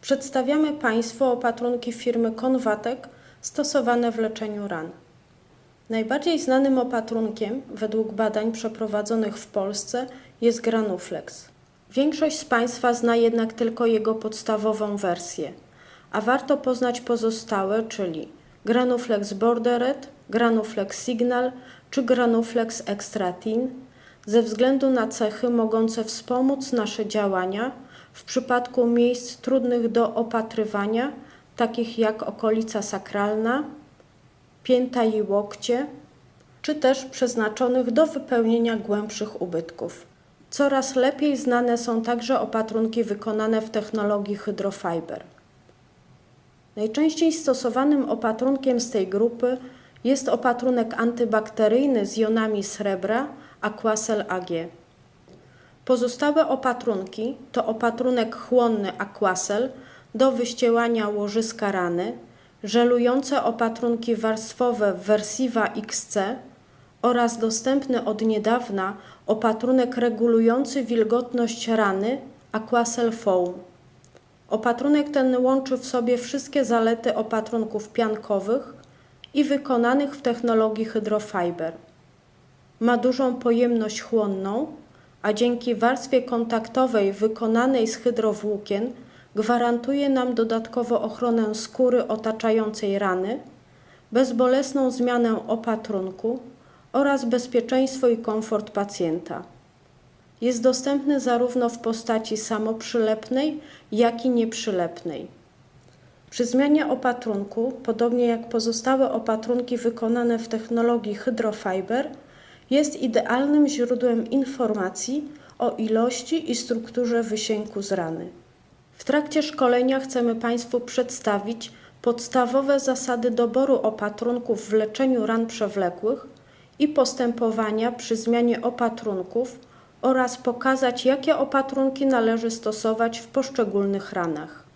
przedstawiamy Państwu opatrunki firmy Konwatek stosowane w leczeniu ran. Najbardziej znanym opatrunkiem, według badań przeprowadzonych w Polsce, jest Granuflex. Większość z Państwa zna jednak tylko jego podstawową wersję, a warto poznać pozostałe, czyli Granuflex Borderet, Granuflex Signal czy Granuflex Extra Thin, ze względu na cechy mogące wspomóc nasze działania w przypadku miejsc trudnych do opatrywania, takich jak okolica sakralna, pięta i łokcie, czy też przeznaczonych do wypełnienia głębszych ubytków. Coraz lepiej znane są także opatrunki wykonane w technologii hydrofiber. Najczęściej stosowanym opatrunkiem z tej grupy jest opatrunek antybakteryjny z jonami srebra Aquacel AG. Pozostałe opatrunki to opatrunek chłonny Aquacel do wyścielania łożyska rany, żelujące opatrunki warstwowe Versiva XC oraz dostępny od niedawna opatrunek regulujący wilgotność rany Aquacel Foam. Opatrunek ten łączy w sobie wszystkie zalety opatrunków piankowych i wykonanych w technologii hydrofiber. Ma dużą pojemność chłonną, a dzięki warstwie kontaktowej wykonanej z hydrowłókien gwarantuje nam dodatkowo ochronę skóry otaczającej rany, bezbolesną zmianę opatrunku oraz bezpieczeństwo i komfort pacjenta. Jest dostępny zarówno w postaci samoprzylepnej, jak i nieprzylepnej. Przy zmianie opatrunku, podobnie jak pozostałe opatrunki wykonane w technologii hydrofiber, jest idealnym źródłem informacji o ilości i strukturze wysięku z rany. W trakcie szkolenia chcemy Państwu przedstawić podstawowe zasady doboru opatrunków w leczeniu ran przewlekłych i postępowania przy zmianie opatrunków oraz pokazać, jakie opatrunki należy stosować w poszczególnych ranach.